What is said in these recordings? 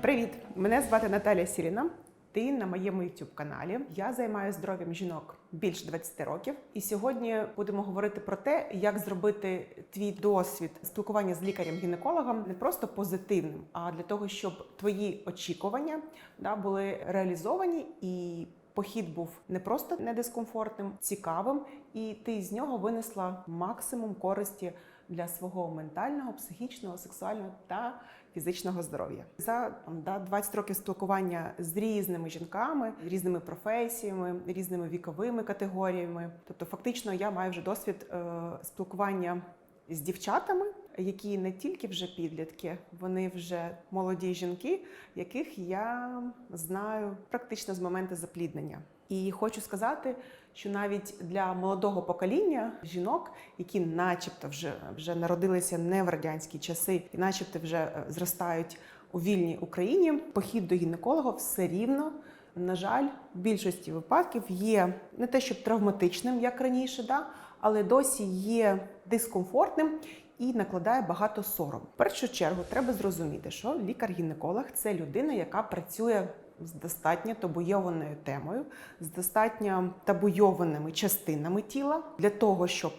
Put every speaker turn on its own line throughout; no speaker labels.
Привіт! Мене звати Наталя Сіріна. Ти на моєму youtube каналі. Я займаюся здоров'ям жінок більше 20 років. І сьогодні будемо говорити про те, як зробити твій досвід спілкування з лікарем-гінекологом не просто позитивним, а для того, щоб твої очікування да, були реалізовані і. Похід був не просто недискомфортним, цікавим, і ти з нього винесла максимум користі для свого ментального, психічного, сексуального та фізичного здоров'я. За там, да, 20 років спілкування з різними жінками, різними професіями, різними віковими категоріями. Тобто, фактично, я маю вже досвід е, спілкування з дівчатами, які не тільки вже підлітки, вони вже молоді жінки, яких я знаю практично з моменту запліднення. І хочу сказати, що навіть для молодого покоління жінок, які, начебто, вже вже народилися не в радянські часи, і начебто вже е, зростають у вільній Україні, похід до гінеколога все рівно. На жаль, в більшості випадків є не те, щоб травматичним, як раніше, да, але досі є дискомфортним і накладає багато сором. В першу чергу треба зрозуміти, що лікар-гінеколог це людина, яка працює з достатньо табуйованою темою, з достатньо табуйованими частинами тіла для того, щоб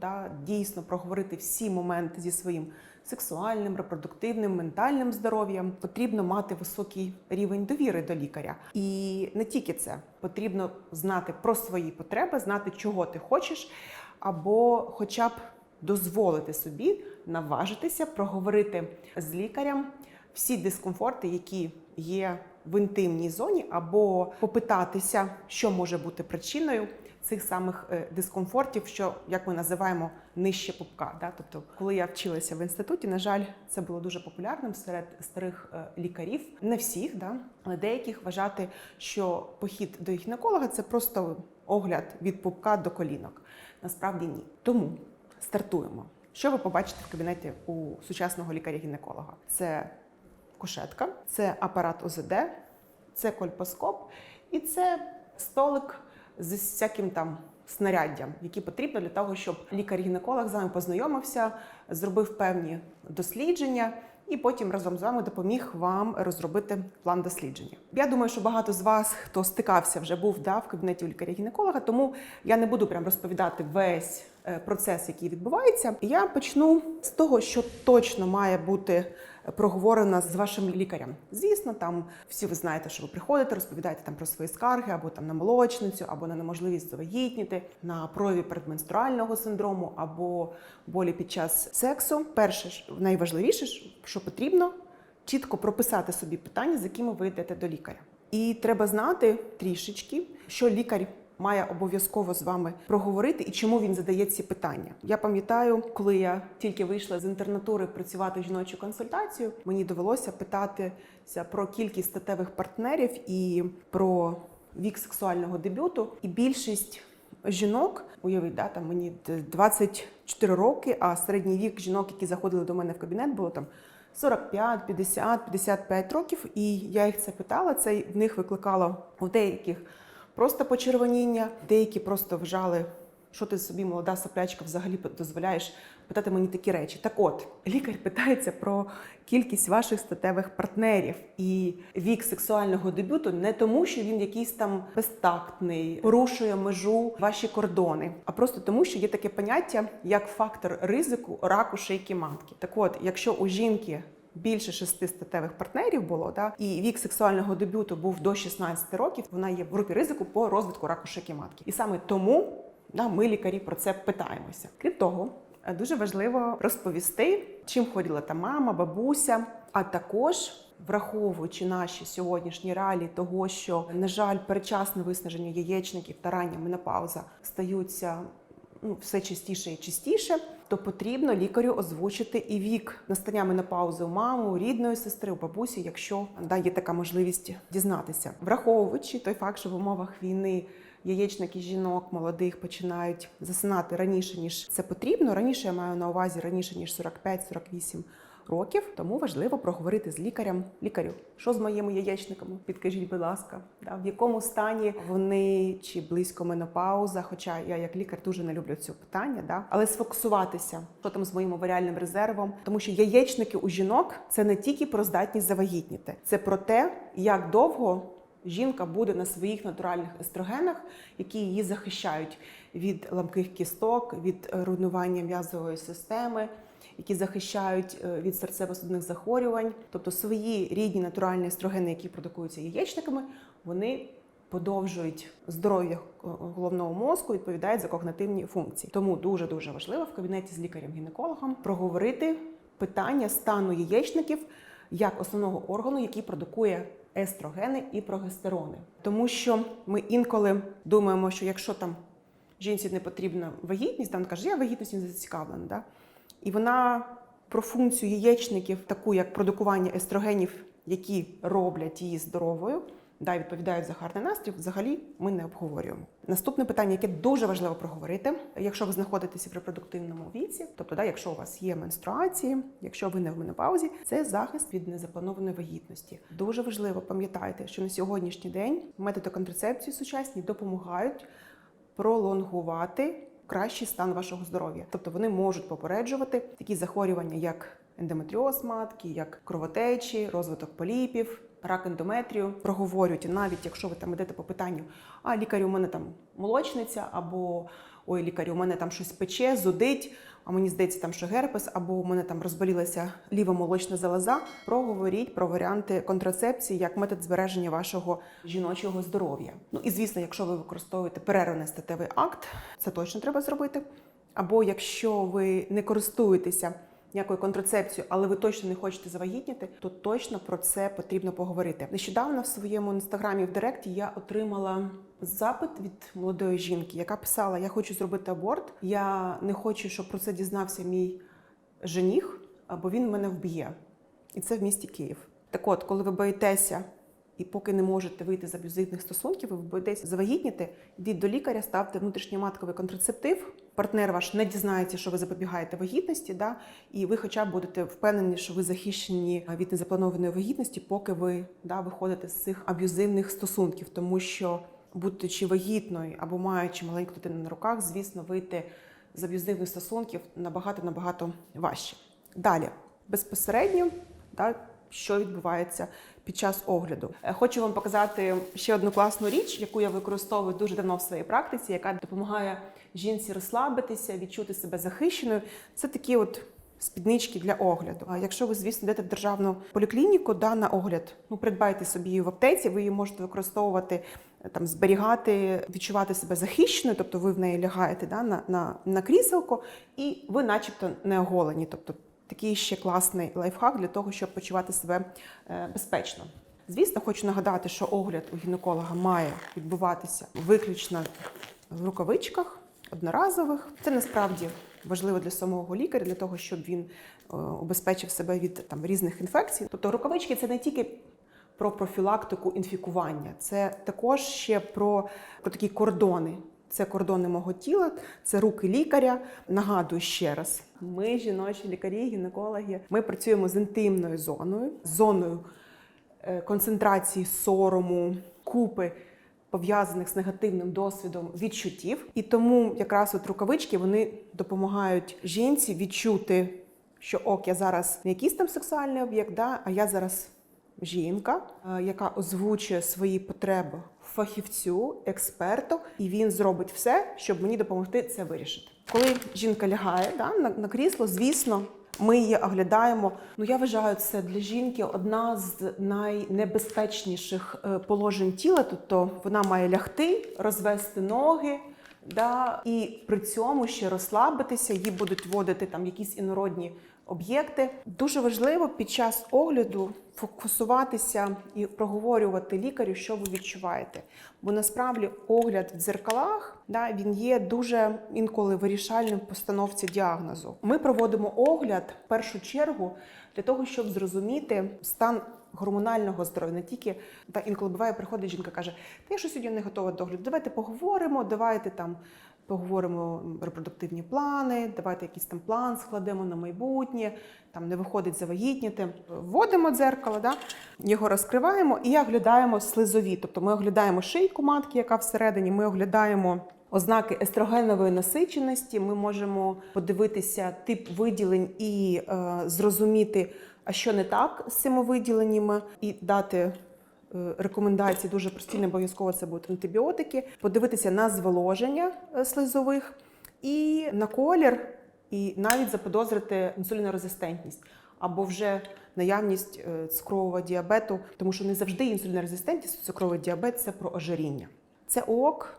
да, дійсно проговорити всі моменти зі своїм сексуальним, репродуктивним, ментальним здоров'ям, потрібно мати високий рівень довіри до лікаря. І не тільки це потрібно знати про свої потреби, знати, чого ти хочеш, або хоча б дозволити собі наважитися проговорити з лікарем всі дискомфорти, які є в інтимній зоні, або попитатися, що може бути причиною цих самих е, дискомфортів, що як ми називаємо нижче пупка. Да? Тобто, коли я вчилася в інституті, на жаль, це було дуже популярним серед старих е, лікарів, не всіх, да? але деяких вважати, що похід до гінеколога це просто огляд від пупка до колінок. Насправді ні. Тому стартуємо. Що ви побачите в кабінеті у сучасного лікаря-гінеколога? Це кушетка, це апарат ОЗД, це кольпоскоп і це столик з всяким там снаряддям, які потрібно для того, щоб лікар-гінеколог з вами познайомився, зробив певні дослідження. І потім разом з вами допоміг вам розробити план дослідження. Я думаю, що багато з вас, хто стикався, вже був да, в кабінеті лікаря-гінеколога, тому я не буду прям розповідати весь е, процес, який відбувається. Я почну з того, що точно має бути проговорено з вашим лікарем. Звісно, там всі ви знаєте, що ви приходите, розповідаєте там про свої скарги, або там на молочницю, або на неможливість завагітніти, на прояві передменструального синдрому, або болі під час сексу. Перше найважливіше, що потрібно чітко прописати собі питання, з якими ви йдете до лікаря. І треба знати трішечки, що лікар має обов'язково з вами проговорити і чому він задає ці питання. Я пам'ятаю, коли я тільки вийшла з інтернатури працювати жіночу консультацію, мені довелося питатися про кількість статевих партнерів і про вік сексуального дебюту. І більшість жінок, уявіть, да, там мені 24 роки, а середній вік жінок, які заходили до мене в кабінет, було там. 45, 50, 55 років, і я їх це питала. Це в них викликало у деяких просто почервоніння, деякі просто вжали, що ти собі, молода соплячка, взагалі дозволяєш питати мені такі речі. Так от, лікар питається про кількість ваших статевих партнерів і вік сексуального дебюту не тому, що він якийсь там безтактний, порушує межу ваші кордони, а просто тому, що є таке поняття як фактор ризику раку шийки матки. Так от, якщо у жінки більше шести статевих партнерів було, да, і вік сексуального дебюту був до 16 років. Вона є в групі ризику по розвитку раку шийки матки. І саме тому да, ми лікарі про це питаємося. Крім того, дуже важливо розповісти, чим хворіла та мама, бабуся, а також. Враховуючи наші сьогоднішні реалії того, що на жаль, передчасне виснаження яєчників та рання менопауза стаються ну, все частіше і частіше, то потрібно лікарю озвучити і вік настання менопаузи у маму, у рідної сестри, у бабусі, якщо да, є така можливість дізнатися, враховуючи той факт, що в умовах війни. Яєчники жінок молодих починають засинати раніше ніж це потрібно. Раніше я маю на увазі раніше ніж 45-48 років, тому важливо проговорити з лікарем. Лікарю, що з моїми яєчниками? Підкажіть, будь ласка, да, в якому стані вони чи близько менопауза? Хоча я як лікар дуже не люблю це питання, да? але сфокусуватися, що там з моїм оваріальним резервом, тому що яєчники у жінок це не тільки про здатність завагітніти, це про те, як довго жінка буде на своїх натуральних естрогенах, які її захищають від ламких кісток, від руйнування м'язової системи, які захищають е, від серцево-судинних захворювань. Тобто свої рідні натуральні естрогени, які продукуються яєчниками, вони подовжують здоров'я е, головного мозку, відповідають за когнитивні функції. Тому дуже дуже важливо в кабінеті з лікарем-гінекологом проговорити питання стану яєчників як основного органу, який продукує естрогени і прогестерони. Тому що ми інколи думаємо, що якщо там жінці не потрібна вагітність, там каже, я вагітністю не зацікавлена. Да? І вона про функцію яєчників, таку як продукування естрогенів, які роблять її здоровою, да, відповідають за гарний настрій, взагалі ми не обговорюємо. Наступне питання, яке дуже важливо проговорити, якщо ви знаходитеся в репродуктивному віці, тобто, да, якщо у вас є менструації, якщо ви не в менопаузі, це захист від незапланованої вагітності. Дуже важливо пам'ятайте, що на сьогоднішній день методи контрацепції сучасні допомагають пролонгувати кращий стан вашого здоров'я. Тобто вони можуть попереджувати такі захворювання, як ендометріоз матки, як кровотечі, розвиток поліпів, рак ендометрію. Проговорюють, навіть якщо ви там йдете по питанню, а лікарю, у мене там молочниця, або ой, лікарю, у мене там щось пече, зудить. А мені здається, там що герпес, або у мене там розболілася ліва молочна залоза. Проговоріть про варіанти контрацепції як метод збереження вашого жіночого здоров'я. Ну і звісно, якщо ви використовуєте перерваний статевий акт, це точно треба зробити. Або якщо ви не користуєтеся ніякою контрацепцією, але ви точно не хочете завагітніти, то точно про це потрібно поговорити. Нещодавно в своєму інстаграмі в Директі я отримала запит від молодої жінки, яка писала: Я хочу зробити аборт. Я не хочу, щоб про це дізнався мій жених, бо він мене вб'є. І це в місті Київ. Так от, коли ви боїтеся і поки не можете вийти з аб'юзивних стосунків, ви боїтеся завагітніти, йдіть до лікаря, ставте внутрішньоматковий контрацептив. Партнер ваш не дізнається, що ви запобігаєте вагітності, да? і ви хоча б будете впевнені, що ви захищені від незапланованої вагітності, поки ви да, виходите з цих аб'юзивних стосунків, тому що будучи вагітною або маючи маленьку дитину на руках, звісно, вийти з аб'юзивних стосунків набагато набагато важче. Далі безпосередньо, да, що відбувається під час огляду. Е, Хочу вам показати ще одну класну річ, яку я використовую дуже давно в своїй практиці, яка допомагає жінці розслабитися, відчути себе захищеною. Це такі от. Спіднички для огляду. А якщо ви, звісно, йдете в державну поліклініку, да, на огляд, ну придбайте собі її в аптеці, ви її можете використовувати, там зберігати, відчувати себе захищеною, тобто ви в неї лягаєте да, на, на, на кріселко, і ви, начебто, не оголені. Тобто такий ще класний лайфхак для того, щоб почувати себе е, безпечно. Звісно, хочу нагадати, що огляд у гінеколога має відбуватися виключно в рукавичках одноразових. Це насправді важливо для самого лікаря, для того, щоб він е, убезпечив себе від там різних інфекцій. Тобто рукавички це не тільки про профілактику інфікування, це також ще про, про такі кордони. Це кордони мого тіла, це руки лікаря. Нагадую ще раз: ми, жіночі лікарі, гінекологи, ми працюємо з інтимною зоною, зоною е, концентрації сорому, купи пов'язаних з негативним досвідом відчуттів. І тому якраз от рукавички вони допомагають жінці відчути, що ок, я зараз не якийсь там сексуальний об'єкт, да, а я зараз жінка, е, яка озвучує свої потреби фахівцю, експерту, і він зробить все, щоб мені допомогти це вирішити. Коли жінка лягає да, на, на крісло, звісно. Ми її оглядаємо. Ну я вважаю, це для жінки одна з найнебезпечніших е, положень тіла. Тобто вона має лягти, розвести ноги, да, і при цьому ще розслабитися, їй будуть вводити там якісь інородні об'єкти. Дуже важливо під час огляду фокусуватися і проговорювати лікарю, що ви відчуваєте. Бо насправді огляд в дзеркалах да, він є дуже інколи вирішальним в постановці діагнозу. Ми проводимо огляд в першу чергу для того, щоб зрозуміти стан гормонального здоров'я, не тільки та інколи буває, приходить жінка, каже: я що сьогодні не готова до огляду. Давайте поговоримо, давайте там Поговоримо репродуктивні плани, давайте якийсь там план складемо на майбутнє, там не виходить завагітніти. Вводимо дзеркало, да? його розкриваємо і оглядаємо слизові. Тобто ми оглядаємо шийку матки, яка всередині, ми оглядаємо ознаки естрогенової насиченості. Ми можемо подивитися тип виділень і е, зрозуміти, а що не так з цими виділеннями, і дати е, рекомендації дуже прості, не обов'язково це будуть антибіотики, подивитися на зволоження е, слизових і на колір, і навіть заподозрити інсулінорезистентність або вже наявність е, цукрового діабету, тому що не завжди інсулінорезистентність, цукровий діабет це про ожиріння. Це ок,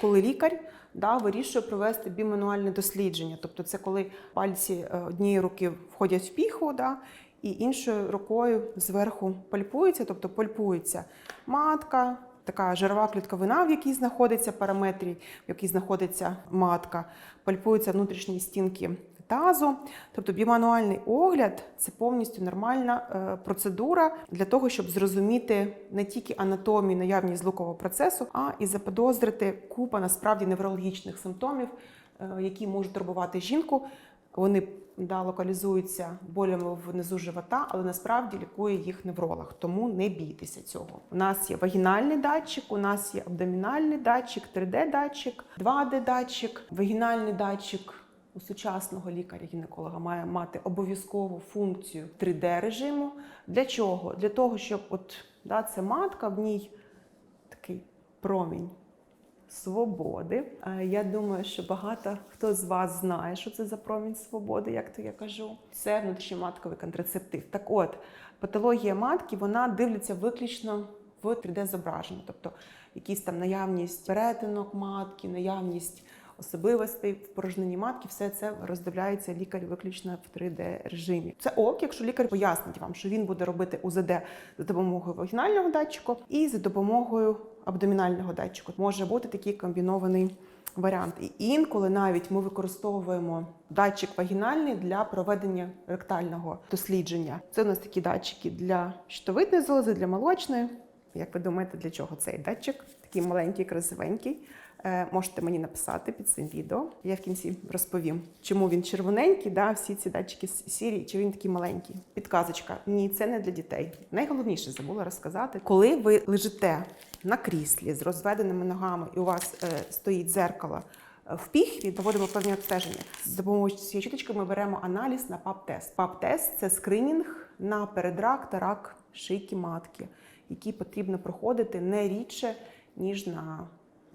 коли лікар да, вирішує провести бімануальне дослідження. Тобто, це коли пальці е, однієї руки входять в піху, да, і іншою рукою зверху пальпується, тобто пальпується матка, така жирова клітковина, в якій знаходиться параметрі, в якій знаходиться матка, пальпуються внутрішні стінки тазу. Тобто бімануальний огляд це повністю нормальна е, процедура для того, щоб зрозуміти не тільки анатомію, наявність злукового процесу, а і заподозрити купа насправді неврологічних симптомів, е, які можуть турбувати жінку. Вони да, локалізуються болями внизу живота, але насправді лікує їх невролог. Тому не бійтеся цього. У нас є вагінальний датчик, у нас є абдомінальний датчик, 3D-датчик, 2D-датчик, вагінальний датчик. У сучасного лікаря-гінеколога має мати обов'язкову функцію 3D режиму. Для чого? Для того, щоб от да, це матка, в ній такий промінь свободи. Е, Я думаю, що багато хто з вас знає, що це за промінь свободи, як то я кажу. Це внутрішньоматковий контрацептив. Так от, патологія матки вона дивиться виключно в 3D-зображенні, тобто якісь там наявність перетинок матки, наявність особливостей в порожнині матки, все це роздивляється лікар виключно в 3D режимі. Це ок, якщо лікар пояснить вам, що він буде робити УЗД за допомогою вагінального датчику і за допомогою абдомінального датчику. Може бути такий комбінований варіант. І інколи навіть ми використовуємо датчик вагінальний для проведення ректального дослідження. Це у нас такі датчики для щитовидної залози, для молочної. Як ви думаєте, для чого цей датчик? Такий маленький, красивенький. Е, Можете мені написати під цим відео. Я в кінці розповім, чому він червоненький, да, всі ці датчики с- сірі, чи він такий маленький. Підказочка: ні, це не для дітей. Найголовніше забула розказати, коли ви лежите на кріслі з розведеними ногами, і у вас е, стоїть дзеркало. е, В піхві проводимо певні обстеження. З допомогою цієї щіточки ми беремо аналіз на ПАП-тест. ПАП-тест це скринінг на передрак та рак шийки матки, який потрібно проходити не рідше ніж на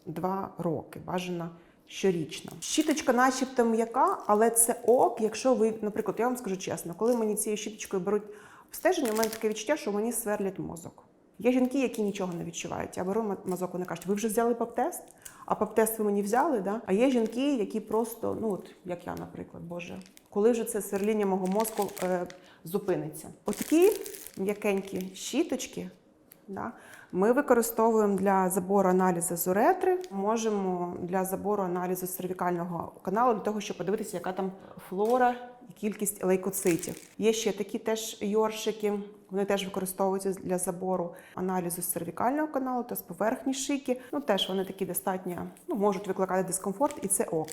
два роки, бажано щорічно. Щіточка, начебто м'яка, але це ок, якщо ви, наприклад, я вам скажу чесно, коли мені цією щіточкою беруть обстеження, у мене таке відчуття, що мені сверлять мозок. Є жінки, які нічого не відчувають. Я беру ма- мазок, вони кажуть, ви вже взяли пап-тест? А пап-тест ви мені взяли, да? А є жінки, які просто, ну от як я, наприклад, Боже, коли вже це сверління мого мозку е, зупиниться? Отакі м'якенькі щіточки, Да? Ми використовуємо для забору аналізу з уретри, можемо для забору аналізу cervicального каналу, для того, щоб подивитися, яка там флора і кількість лейкоцитів. Є ще такі теж йоршики, вони теж використовуються для забору аналізу з cervicального каналу та з поверхні шийки. Ну теж вони такі достатньо ну, можуть викликати дискомфорт, і це ок.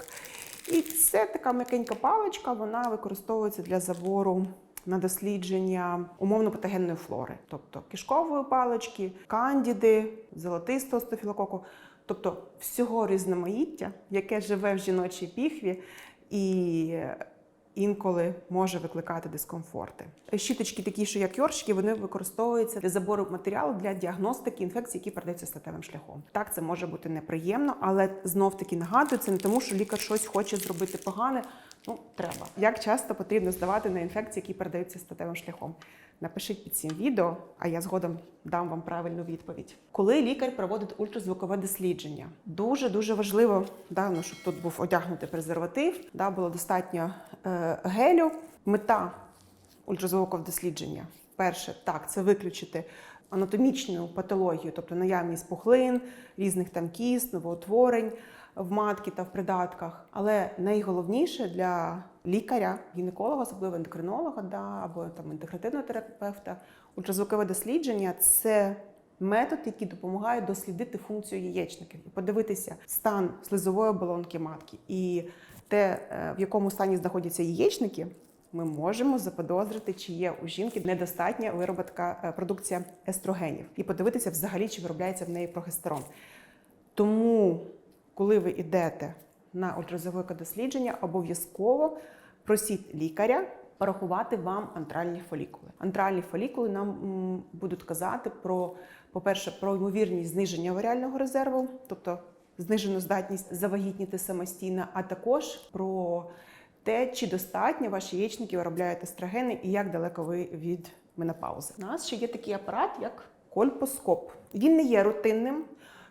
І це така м'якенька паличка, вона використовується для забору на дослідження умовно патогенної флори, тобто кишкової палички, кандіди, золотистого стафілококу, тобто всього різноманіття, яке живе в жіночій піхві і інколи може викликати дискомфорти. Щіточки, такі, що як йоршики, вони використовуються для забору матеріалу для діагностики інфекцій, які передаються статевим шляхом. Так, це може бути неприємно, але знов таки нагадую, це не тому, що лікар щось хоче зробити погане. Ну, треба. Як часто потрібно здавати на інфекції, які передаються статевим шляхом? Напишіть під цим відео, а я згодом дам вам правильну відповідь. Коли лікар проводить ультразвукове дослідження, дуже дуже важливо, да, ну, щоб тут був одягнутий презерватив, да, було достатньо е, гелю. Мета ультразвукового дослідження. Перше, так, це виключити анатомічну патологію, тобто наявність пухлин, різних там кіст, новоутворень в матці та в придатках. Але найголовніше для лікаря, гінеколога, особливо ендокринолога, да, або там інтегративного терапевта, ультразвукове дослідження це метод, який допомагає дослідити функцію яєчників подивитися стан слизової оболонки матки і те, е, в якому стані знаходяться яєчники. Ми можемо заподозрити, чи є у жінки недостатня вироботка е, продукція естрогенів, і подивитися взагалі, чи виробляється в неї прогестерон. Тому, коли ви йдете на ультразвукове дослідження, обов'язково просіть лікаря порахувати вам антральні фолікули. Антральні фолікули нам будуть казати про, по-перше, про ймовірність зниження варіального резерву, тобто знижену здатність завагітніти самостійно, а також про те, чи достатньо ваші яєчники виробляють естрогени і як далеко ви від менопаузи. У нас ще є такий апарат, як кольпоскоп. Він не є рутинним.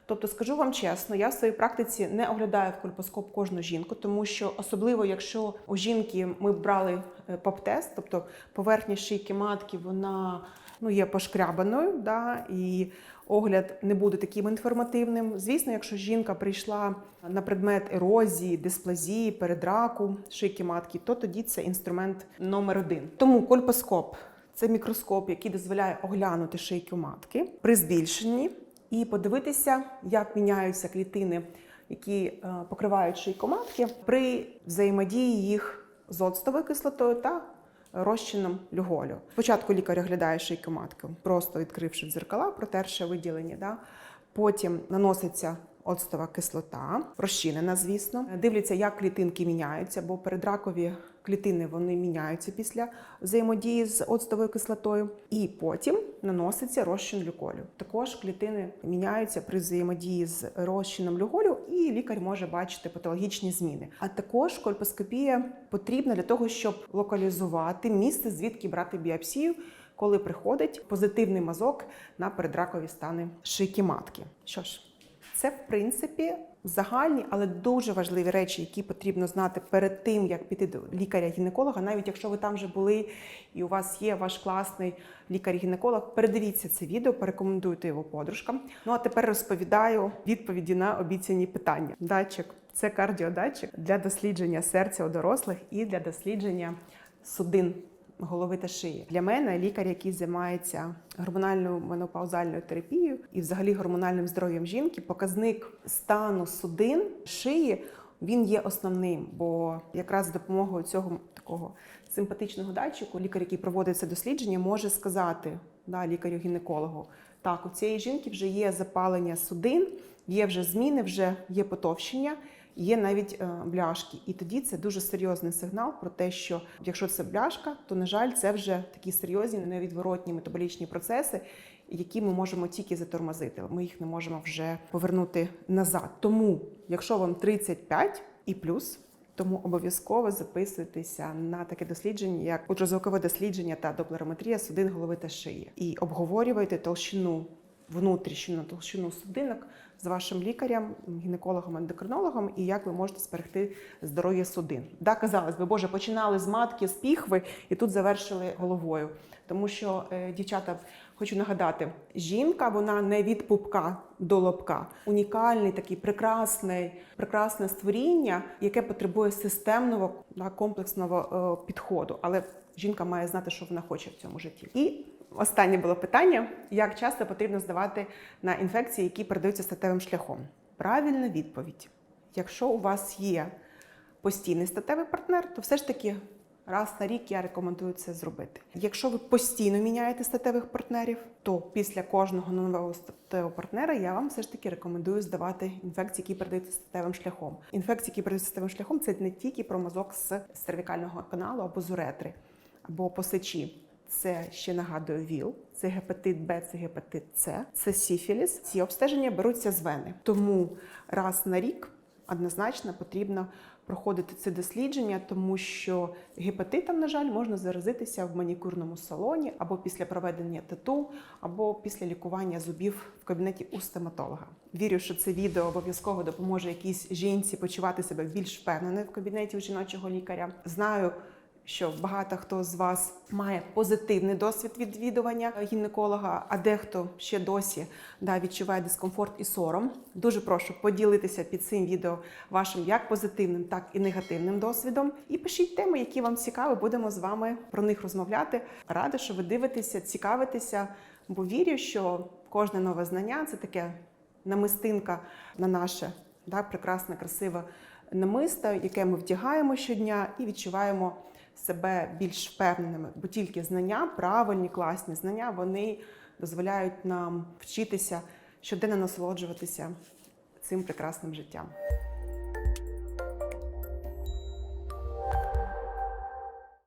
Тобто, скажу вам чесно, я в своїй практиці не оглядаю в кольпоскоп кожну жінку, тому що особливо, якщо у жінки ми брали е, поп-тест, тобто поверхня шийки матки, вона ну, є пошкрябаною, да, і огляд не буде таким інформативним. Звісно, якщо жінка прийшла на предмет ерозії, дисплазії, передраку шийки матки, то тоді це інструмент номер один. Тому кольпоскоп це мікроскоп, який дозволяє оглянути шийку матки при збільшенні і подивитися, як міняються клітини, які е, покривають шийкоматки при взаємодії їх з оцтовою кислотою та розчином люголю. Спочатку лікар оглядає шийкоматку, просто відкривши дзеркала, протерши виділення. Да? Потім наноситься оцтова кислота, розчинена, звісно. Дивляться, як клітинки міняються, бо передракові клітини вони міняються після взаємодії з оцтовою кислотою. І потім наноситься розчин люколю. Також клітини міняються при взаємодії з розчином люголю, і лікар може бачити патологічні зміни. А також кольпоскопія потрібна для того, щоб локалізувати місце, звідки брати біопсію. Коли приходить позитивний мазок на передракові стани шийки матки. Що ж, це в принципі загальні, але дуже важливі речі, які потрібно знати перед тим, як піти до лікаря-гінеколога. Навіть якщо ви там вже були і у вас є ваш класний лікар-гінеколог, передивіться це відео, порекомендуйте його подружкам. Ну а тепер розповідаю відповіді на обіцяні питання. Датчик це кардіодатчик для дослідження серця у дорослих і для дослідження судин голови та шиї. Для мене лікар, який займається гормональною менопаузальною терапією і взагалі гормональним здоров'ям жінки, показник стану судин шиї. Він є основним, бо якраз з допомогою цього такого симпатичного датчику лікар, який проводить це дослідження, може сказати да, лікарю-гінекологу: так, у цієї жінки вже є запалення судин, є вже зміни, вже є потовщення, є навіть е, бляшки. І тоді це дуже серйозний сигнал про те, що якщо це бляшка, то на жаль, це вже такі серйозні невідворотні метаболічні процеси, які ми можемо тільки затормозити. Ми їх не можемо вже повернути назад. Тому, якщо вам 35 і плюс. Тому обов'язково записуйтеся на таке дослідження, як ультразвукове дослідження та доплерометрія судин голови та шиї, і обговорювайте толщину внутрішню толщину судинок з вашим лікарем, гінекологом, ендокринологом, і як ви можете зберегти здоров'я судин. Да, казалось би, боже, починали з матки, з піхви, і тут завершили головою. Тому що е, дівчата. Хочу нагадати, жінка вона не від пупка до лобка. Унікальний такий прекрасний, прекрасне створіння, яке потребує системного комплексного е, підходу. Але жінка має знати, що вона хоче в цьому житті. І останнє було питання: як часто потрібно здавати на інфекції, які передаються статевим шляхом? Правильна відповідь: якщо у вас є постійний статевий партнер, то все ж таки раз на рік я рекомендую це зробити. Якщо ви постійно міняєте статевих партнерів, то після кожного нового статевого партнера я вам все ж таки рекомендую здавати інфекції, які передаються статевим шляхом. Інфекції, які передаються статевим шляхом, це не тільки про мазок з cervicального каналу або з уретри, або по сечі. Це ще нагадую ВІЛ, це гепатит Б, це гепатит С, це сіфіліс. Ці обстеження беруться з вени. Тому раз на рік однозначно потрібно проходити це дослідження, тому що гепатитом, на жаль, можна заразитися в манікюрному салоні або після проведення тату, або після лікування зубів в кабінеті у стоматолога. Вірю, що це відео обов'язково допоможе якійсь жінці почувати себе більш впевненою в кабінеті у жіночого лікаря. Знаю що багато хто з вас має позитивний досвід відвідування гінеколога, а дехто ще досі да, відчуває дискомфорт і сором. Дуже прошу поділитися під цим відео вашим як позитивним, так і негативним досвідом. І пишіть теми, які вам цікаві. Будемо з вами про них розмовляти. Рада, що ви дивитеся, цікавитеся, бо вірю, що Кожне нове знання це таке намистинка на наше да, прекрасне, красиве намисто, яке ми вдягаємо щодня і відчуваємо себе більш впевненими. Бо тільки знання, правильні, класні знання, вони дозволяють нам вчитися щоденно насолоджуватися цим прекрасним життям.